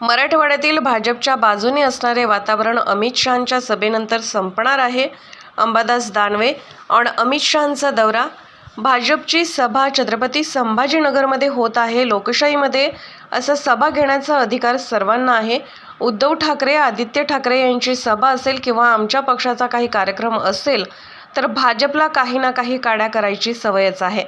मराठवाड्यातील भाजपच्या बाजूने असणारे वातावरण अमित शहांच्या सभेनंतर संपणार आहे. अंबादास दानवे ऑन अमित शहांचा दौरा. भाजपची सभा छत्रपती संभाजीनगरमध्ये होत आहे. लोकशाहीमध्ये असं सभा घेण्याचा अधिकार सर्वांना आहे. उद्धव ठाकरे आदित्य ठाकरे यांची सभा असेल किंवा आमच्या पक्षाचा काही कार्यक्रम असेल तर भाजपला काही ना काही काड्या करायची सवयच आहे.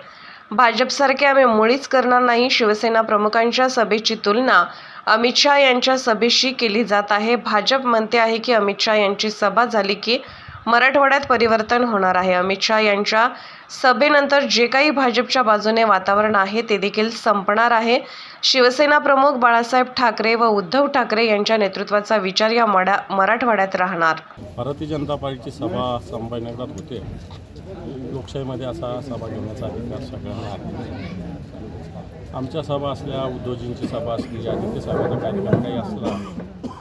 भाजपसारखे आम्ही मुळीच करणार नाही शिवसेना प्रमुखांच्या सभेची तुलना. अमित शहा यांच्या सभेशी केली जात आहे. भाजप म्हणते आहे की अमित शहा यांची सभा झाली की मराठवाड्यात परिवर्तन होणार आहे. अमित शहा यांच्या सभेनंतर जे काही भाजपच्या बाजूने वातावरण आहे ते देखील संपणार आहे. शिवसेना प्रमुख बाळासाहेब ठाकरे व उद्धव ठाकरे यांच्या नेतृत्वाचा विचार या मडा मराठवाड्यात राहणार. भारतीय जनता पार्टीची सभा संभाजीनगरात होते. लोकशाहीमध्ये असा सभा घेण्याचा अधिकार सगळ्यांना आहे. आमच्या सभा असल्या उद्धवजींची सभा असली आदित्य साहेबांचा कार्यक्रम काही असला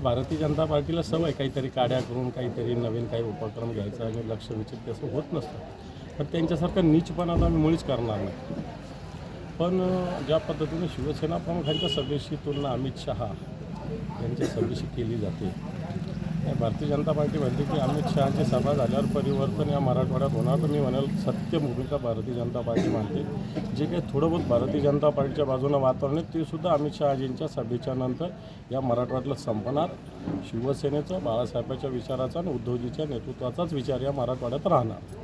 तर भारतीय जनता पार्टीला सवय काहीतरी काड्या करून काहीतरी नवीन काही उपक्रम घ्यायचा आणि लक्ष विचित असं होत नसतं. पण त्यांच्यासारखं नीचपणा आम्ही मुळीच करणार नाही. पण ज्या पद्धतीने शिवसेना प्रमुखांच्या सभेशी तुलना अमित शहा यांच्या सभेशी केली जाते भारतीय जनता पार्टी म्हणते की अमित शहाची सभा झाल्यावर परिवर्तन या मराठवाड्यात होणार. तर मी म्हणाल सत्य भूमिका भारतीय जनता पार्टी मानते. जे काही थोडं बहुत भारतीय जनता पार्टीच्या बाजूनं वातावरण आहे ते सुद्धा अमित शहाजींच्या सभेच्या नंतर या मराठवाड्यातलं संपणार. शिवसेनेचं बाळासाहेबांच्या विचाराचा आणि उद्धवजीच्या नेतृत्वाचाच विचार या मराठवाड्यात राहणार.